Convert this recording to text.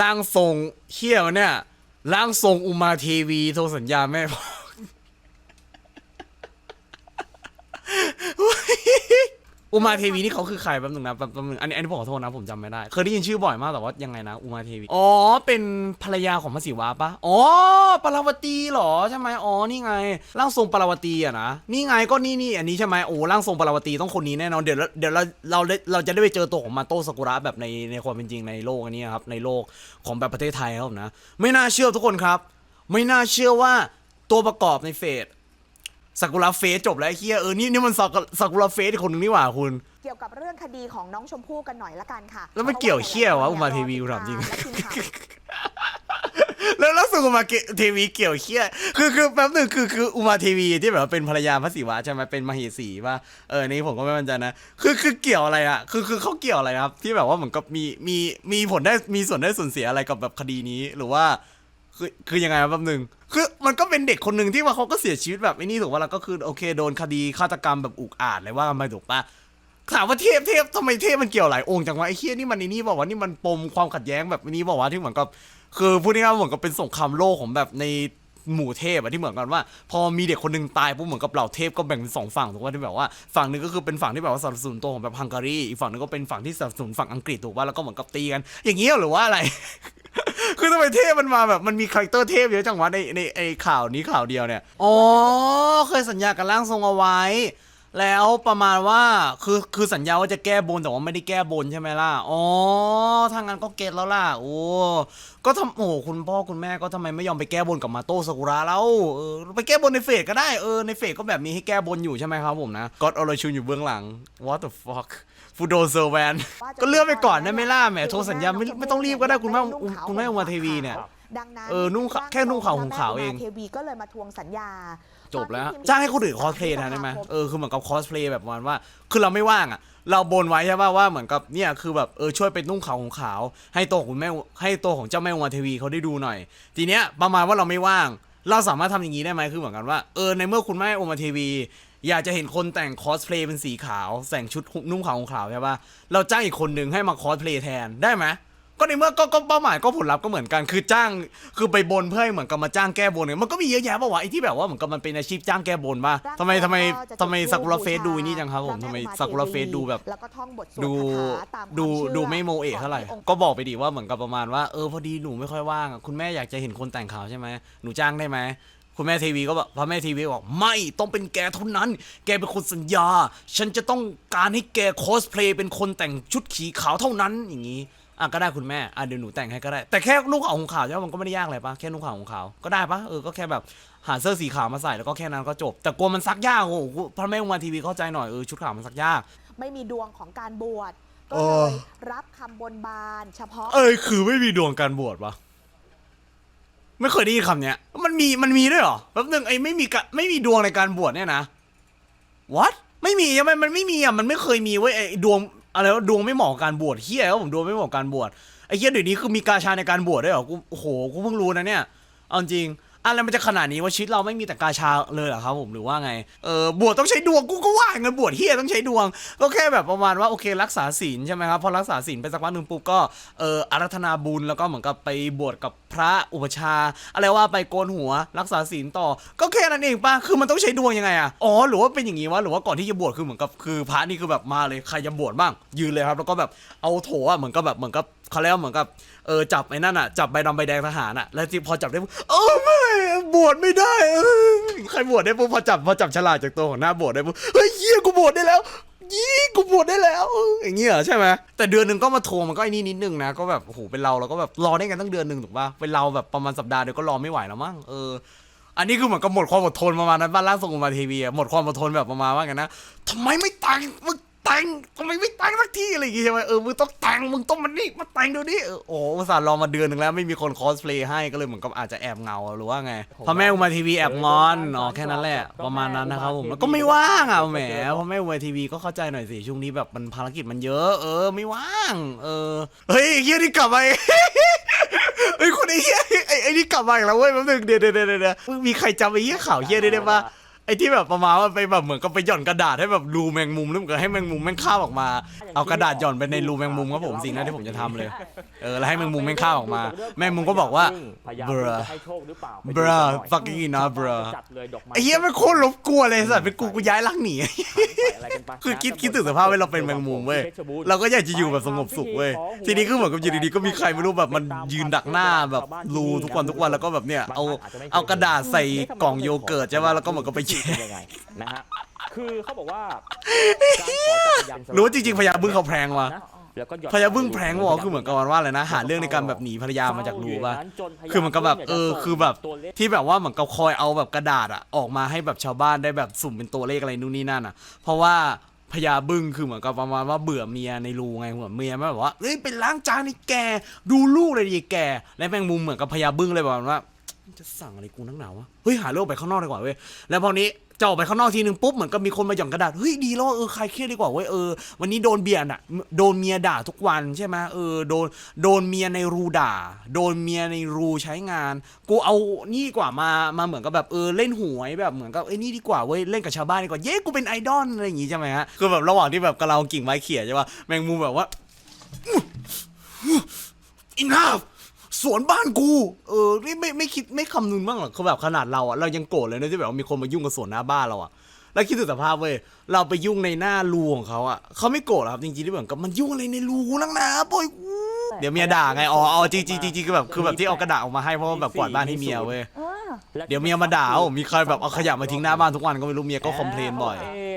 ร่างทรงเฮี้ยวเนี่ยร่างทรงอุมาทีวีโทรสัญญาแม่พ่อ อุมาเทวีนี่เขาคือใครแป๊บนึงนะแป๊บแป๊บนึงอันนี้อันนี้ผมขอโทษนะผมจำไม่ได้ เคยได้ยินชื่อบ่อยมากแต่ว่ายังไงนะอุมาเทวีอ๋อเป็นภรรยาของพระศิวะปะอ๋อปาราวตีเหรอใช่ไหมอ๋อนี่ไงร่างทรงปาราวตีอะนะนี่ไงก็นี่นี่อันนี้ใช่ไหมโอ้ร่างทรงปาราวตีต้องคนนี้แน่นอนเดี๋ยวเราเดี๋ยวเราเราได้เราจะได้ไปเจอตัวของมาโตสากุระแบบในในความเป็นจริงในโลกอันนี้ครับในโลกของแบบประเทศไทยครับผมนะไม่น่าเชื่อทุกคนครับ ไม่น่าเชื่อว่าตัวประกอบในเฟส ซากุระเฟสจบแล้วไอ้เฮียเออนี่นี่มันซากุซากุระเฟสอีกคนนึงนี่หว่าคุณ เกี่ยวกับเรื่องคดีของน้องชมพู่กันหน่อยละกันค่ะแล้วมันเกี่ยวเหี้ยวะอุมาเทวีกูถามจริง และทีมข่าว แล้วแล้วสุกุมาเกะเทวีเกี่ยวเคี้ยคือคือแป๊บหนึ่งคือคืออุมาเทวีที่แบบว่าเป็นภรรยาพระศิวะใช่ไหมเป็นมเหสีป่ะเออนี่ผมก็ไม่มั่นใจนะคือคือเกี่ยวอะไรอะคือคือเขาเกี่ยวอะไรครับ ที่แบบว่าเหมือนกับมีมีมีผลได้มีส่วนได้ส่วนเสียอะไรกับแบบคดีนี้หรือว่า คือคือยังไงครับแป๊บหนึ่งคือมันก็เป็นเด็กคนหนึ่งที่ว่าเขาก็เสียชีวิตแบบไอ้นี่ถูกป่ะแล้วก็คือโอเคโดนคดีฆาตกรรมแบบอุกอาจเลยว่ากันไปถูกป่ะถามว่าเทพเทพทำไมเทพมันเกี่ยวหลายองค์จังวะไอ้เฮียนี่มันไอ้นี่บอกว่านี่มันปมความขัดแย้งแบบนี้บอกว่าที่เหมือนกับคือพูดง่ายๆเหมือนกับเป็นสงครามโลกของแบบในหมู่เทพอะที่เหมือนกันว่า พอมีเด็กคนหนึ่งตายปุ๊บเหมือนกับเหล่าเทพก็แบ่งเป็นสองฝั่งถูกป่ะที่แบบว่าฝั่งหนึ่งก็คือเป็นฝั่งที่แบบว่าสนับสนุนตัวของแบบฮังการีอีกฝั่งหนึงก็เป็นฝั่งที่สนับสนุนฝั่งอังกฤษถูกป่ะแล้วก็เหมือนกับตีกัน อย่างเงี้ยหรือว่าอะไร คือทำไมเทพมันมาแบบมันมีคาแรคเตอร์เทพเยอะจังวะในในไอข่าวนี้ข่าวเดียวเนี่ย อ๋อ เคยสัญญากับร่างทรงเอาไว้ แล้วประมาณว่าคือคือสัญญาว่าจะแก้บนแต่ว่าไม่ได้แก้บนใช่ไหมล่ะ อ๋อถ้างั้นก็เก็ตแล้วล่ะ โอ้ ก็ทำโอ้คุณพ่อคุณแม่ก็ทำไมไม่ยอมไปแก้บนกับมาโต้ซากุระแล้วเออไปแก้บนในเฟสก็ได้เออในเฟสก็แบบมีให้แก้บนอยู่ใช่ไหมครับผมนะก็ออรชุนอยู่เบื้องหลัง what the fuck ฟูโดเซอร์แวน ก็เลื่อนไปก่อนได้ไหมล่ะแหมโทรสัญญาไม่ไม่ต้องรีบก็ได้คุณแม่คุณแม่อุมาเทวีเนี่ย ดังนั้นเออนุ่งขาวแค่นุ่งขาวห่มขาวเองแม่มเทวีก็เลยมาทวงสัญญาจบแล้วตอนที่พิมพ์จ้างให้คนอื่นคอสเพลย์แทนได้ไหมเออคือเหมือนกับคอสเพลย์แบบประมาณว่า คือเราไม่ว่างอะ เราบนไว้ใช่ป่ะว่าเหมือนกับเนี่ยคือแบบเออช่วยไปนุ่งขาวของขาว ให้ตัวของคุณแม่ให้ตัวของเจ้าแม่อุมาเทวีเขาได้ดูหน่อย ทีเนี้ยประมาณว่าเราไม่ว่าง เราสามารถทำอย่างนี้ได้ไหมคือเหมือนกันว่าเออในเมื่อคุณแม่อุมาเทวีอยากจะเห็นคนแต่งคอสเพลย์เป็นสีขาวแต่งชุดนุ่งขาวของขาวใช่ป่ะเราจ้างอีกคนหนึ่งให้มาคอสเพลย์แทนได้ไหม ก็ในเมื่อก็ก็เป้าหมายก็ผลลัพธ์ก็เหมือนกันคือจ้าง คือไปบนเพื่อให้เหมือนกับมาจ้างแก้บนเนี่ยมันก็มีเยอะแยะป่าวะไอ้ที่แบบว่าเหมือนกับมันเป็นอาชีพจ้างแก้บนป่ะทำไมทำไมทำไมซากุระเฟสดูนี่จังครับผมทำไมซากุระเฟสดูแบบแล้วก็ท่องบทสวดดูคาถาตามความดูเชื่อดูไม่โมเอะเท่าไหร่ขงค์ก็บอกไปดิว่าเหมือนกับประมาณว่าเออพอดีหนูไม่ค่อยว่างอะคุณแม่อยากจะเห็นคนแต่งขาวใช่ไหมหนูจ้างได้ไหมคุณแม่ทีวีก็บอกพ่อแม่ทีวีบอกไม่ต้องเป็นแกเท่านั้น แกเป็นคนสัญญา ฉันจะต้องการให้แกคอสเพลย์เป็นคนแต่งชุดขีขาวเท่านั้นอย่างนี้ อะก็ได้คุณแม่อะเดี๋ยวหนูแต่งให้ก็ได้ แต่แค่นุ่งขาวของขาวใช่ไหมมันก็ไม่ได้ยากอะไรปะแค่นุ่งขาวของขาวก็ได้ปะเออก็แค่แบบหาเสื้อสีขาวมาใส่แล้วก็แค่นั้นก็จบ แต่กลัวมันซักยากโอ้โหพ่อแม่อุมาทีวีเข้าใจหน่อยเออชุดขาวมันซักยาก ไม่มีดวงของการบวชก็เอเลอยรับคำบนบานเฉพาะ เอ้ยคือไม่มีดวงการบวชปะไม่เคยได้ยินคำเนี้ย มันมีมันมีด้วยเหรอแป๊บนึงไอ้ไม่มีกะไม่มีดวงในการบวชเนี่ยนะ what ไม่มีใช่ไหมมันไม่มีอะมันไม่เคยมีเว้ยไอ้ดวง อะไรวะดวงไม่เหมาะกับการบวชเฮียแล้วผมดวงไม่เหมาะกับการบวชไอ้เฮียเดี๋ยวนี้คือมีกาชาในการบวชด้วยเหรอกูโอ้โหกูเพิ่งรู้นะเนี่ยเอาจริง อะไรมันจะขนาดนี้ว่าชีวิตเราไม่มีแต่กาชาเลยเหรอครับผมหรือว่าไงเออบวชต้องใช้ดวงกูก็ว่าไงบวชเฮียต้องใช้ดวงก็แค่แบบประมาณว่าโอเครักษาศีลใช่ไหมครับพอรักษาศีลไปสักพักหนึ่งปุ๊บก็เอออารัธนาบุญแล้วก็เหมือนกับไปบวชกับพระอุปชา อะไรว่าไปโกนหัวรักษาศีลต่อ ก็แค่นั้นเองป่ะคือมันต้องใช้ดวงยังไงอะอ๋อหรือว่าเป็นอย่างงี้วะหรือว่าก่อนที่จะบวชคือเหมือนกับคือพระนี่คือแบบมาเลยใครจะบวชบ้างยืนเลยครับ แล้วก็แบบเอาโถอะเหมือนกับแบบเหมือนกับเขาเรียกว่าเหมือนกับเออจับไอ้นั่นอะจับใบดำใบแดงทหารอะแล้วที่พอจับได้ปุ๊บเออไม่บวชไม่ได้เออใครบวชได้ปุ๊บพอจับพอจับฉลากจากตัวของหน้าบวชได้ปุ๊บเฮ้ยเหี้ยกูบวชได้แล้วยี่กูบวชได้แล้วอย่างเงี้ยใช่ไหมแต่เดือนหนึ่งก็มาทวงมันก็ไอ้นี่นิดนึงนะก็แบบโอ้โหเป็นเราเราก็แบบรอได้กันตั้งเดือนหนึ่งถูกป่ะเป็นเราแบบประมาณสัปดาห์เดียวก็รอไม่ไหวแล้วมั้งเอออันนี้คือเหมือนกับหมดความอดทนประมาณนั้นบ้านล่างส่งมาทีวีอะหมดความอดทนแบบประมาณว่าไงนนะทำไมไม่ต่งมึง แต่งทำไมไม่แต่งสักทีอะไรอย่างงี้ใช่ไหมเออมึงต้องแต่งมึงต้องมานี่มาแต่งเดี๋ยวนี้เออโอ้อุตส่าห์รอมาเดือนหนึ่งแล้วไม่มีคนคอสเพลย์ให้ก็เลยเหมือนกับอาจจะแอบเหงาหรือว่าไงพ่อแม่อุมาทีวีแอบงอนอ๋อแค่นั้นแหละประมาณนั้นนะครับผมแล้วก็ไม่ว่างอะแหมพ่อแม่อุมาทีวีก็เข้าใจหน่อยสิช่วงนี้แบบมันภารกิจมันเยอะ เออไม่ว่าง เออเฮ้ยไอ้เฮียนี่กลับมาเฮ้ยคนไอ้เหี้ยไอ้ไอ้นี่กลับมาอีกแล้วเว้ยแป๊บนึงเดี๋ยวเดี๋ยวเดี๋ยวเดี๋ยวมีใครจำไอ้เหี้ยข่าวเหี้ยได้ไหมปะ ไอ้ที่แบบประมาณว่าไปแบบเหมือนกับไปหย่อนกระดาษให้แบบรูแมงมุมแล้วเหมือนกับให้แมงมุมแม่งข้าวออกมา เอากระดาษหย่อนไปในรูแมงมุมครับผมสิ่งนั้นที่ผมจะทำเลยเออแล้วให้แมงมุมแม่งข้าวออกมา แมงมุมก็บอกว่าพยายาม bruh จะให้โชคหรือเปล่าไปดู bruh กันหน่อย fucking enough bruh จัดเลยดอกไม้ไอ้เหี้ยมันโคตรรบกวนเลยสัตว์เป็นกูกูย้ายลักหนีใส่อะไรกันไปคือคิดคิดถึงสภาพว่าเราเป็นแมงมุมเว้ยเราก็อยากจะอยู่แบบสงบสุขเว้ยทีนี้คือเหมือนกับอยู่ดีๆก็มีใครไม่รู้แบบมันยืนดักหน้าแบบรูทุกวันทุกวันแล้วก็แบบเนี่ยเอาเอากระดาษใส่กล่องโยเกิร์ตใช่ป่ะแล้วก็เหมือนกับไปแช่เป็นยังไงนะฮะคือเขาบอกว่าการขอจักรยานสำหรู้ว่าจริงๆพญาบึ้งเขาแพร่งว่ะนะแล้วก็หยอดพญาบึ้งแพร่งวะคือเหมือนกับว่าอะไรนะ หาเรื่องในการแบบหนีภรรยามาจากรูป่ะจนพญาคือเหมือนกับแบบเออคือแบบ ตัวเลข ที่แบบว่าเหมือนกับคอยเอาแบบกระดาษอะออกมาให้แบบชาวบ้านได้แบบสุ่มเป็นตัวเลขอะไรนู่นนี่นั่นอะเพราะว่าพญาบึ้งคือเหมือนกับประมาณว่าเบื่อเมียในรูไงเหมือนเมียไม่แบบว่าเฮ้ยไปล้างจานไอ้แกดูลูกเลยดิแกและแมงมุมเหมือนกับพญาบึ้งเลยแบบว่า จะสั่งอะไรกูนักหนาวะเฮ้ยหาเรื่องไปข้างนอกดีกว่าเว้ยแล้วพอนี้จะออกไปข้างนอกทีนึงปุ๊บเหมือนกับมีคนมาหย่อนกระดาษเฮ้ยดีแล้วเออใครเครียดดีกว่าเว้ยเออวันนี้โดนเบียร์อะโดนเมียด่าทุกวันใช่ไหมเออโดนโดนเมียในรูด่า โดนเมียในรูใช้งาน กูเอานี่ดีกว่ามามาเหมือนกับแบบเออเล่นหวยแบบเหมือนกับเอ้นี่ดีกว่าเว้ยเล่นกับชาวบ้านดีกว่าเย้กูเป็นไอดอลอะไรอย่างงี้ใช่ไหมฮะคือแบบระหว่างที่แบบกำลังกิ่งไม้เขี่ยใช่ป่ะแมงมุมแบบว่าอินฮาฟ สวนบ้านกู เออนี่ไม่ไม่คิดไม่คำนึงบ้างเหรอคือแบบขนาดเราอะเรายังโกรธเลยนะที่แบบว่ามีคนมายุ่งกับสวนหน้าบ้านเราอะแล้วคิดถึงสภาพเว้ยเราไปยุ่งในหน้ารูของเขาอะเขาไม่โกรธหรอกครับจริงๆที่เหมือนกับมันยุ่งอะไรในรูนักหนาปล่อยกูเดี๋ยวเมียด่าไงอ๋ออ๋อจริงจริงจริงคือแบบคือแบบที่เอากระดาษออกมาให้เพราะว่าแบบกวาดบ้านให้เมียเว้ยเออเดี๋ยวเมียมาด่าเอามีใครแบบเอาขยะมาทิ้งหน้าบ้านทุกวันก็ไม่รู้เมียก็คอมเพลนบ่อยเอ๊ะ